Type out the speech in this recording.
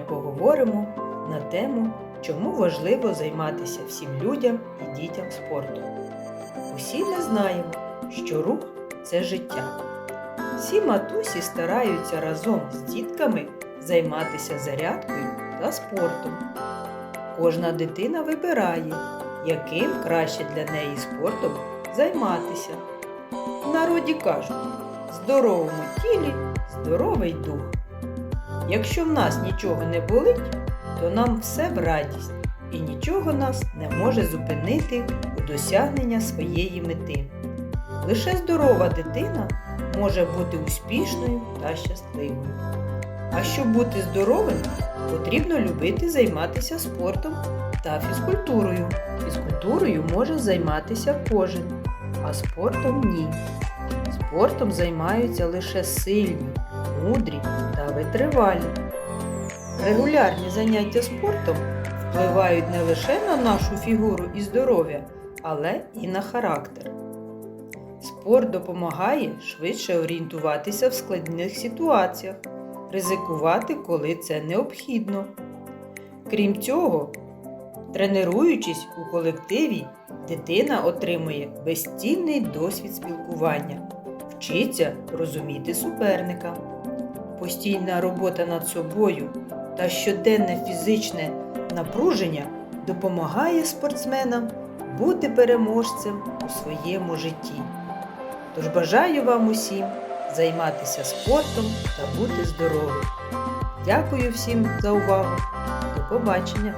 поговоримо на тему, чому важливо займатися всім людям і дітям спортом. Усі ми знаємо, що рух це життя. Всі матусі стараються разом з дітками займатися зарядкою та спортом. Кожна дитина вибирає, яким краще для неї спортом займатися. В народі кажуть, здоровому тілі здоровий дух. Якщо в нас нічого не болить, то нам все в радість, і нічого нас не може зупинити у досягнення своєї мети. Лише здорова дитина може бути успішною та щасливою. А щоб бути здоровим, потрібно любити займатися спортом та фізкультурою. Фізкультурою може займатися кожен, а спортом ні. Спортом займаються лише сильні, мудрі та витривалі. Регулярні заняття спортом впливають не лише на нашу фігуру і здоров'я, але і на характер. Спорт допомагає швидше орієнтуватися в складних ситуаціях, ризикувати, коли це необхідно. Крім цього, тренуючись у колективі, дитина отримує безцінний досвід спілкування, вчиться розуміти суперника. Постійна робота над собою та щоденне фізичне напруження допомагає спортсменам бути переможцем у своєму житті. Тож бажаю вам усім займатися спортом та бути здоровим. Дякую всім за увагу. До побачення!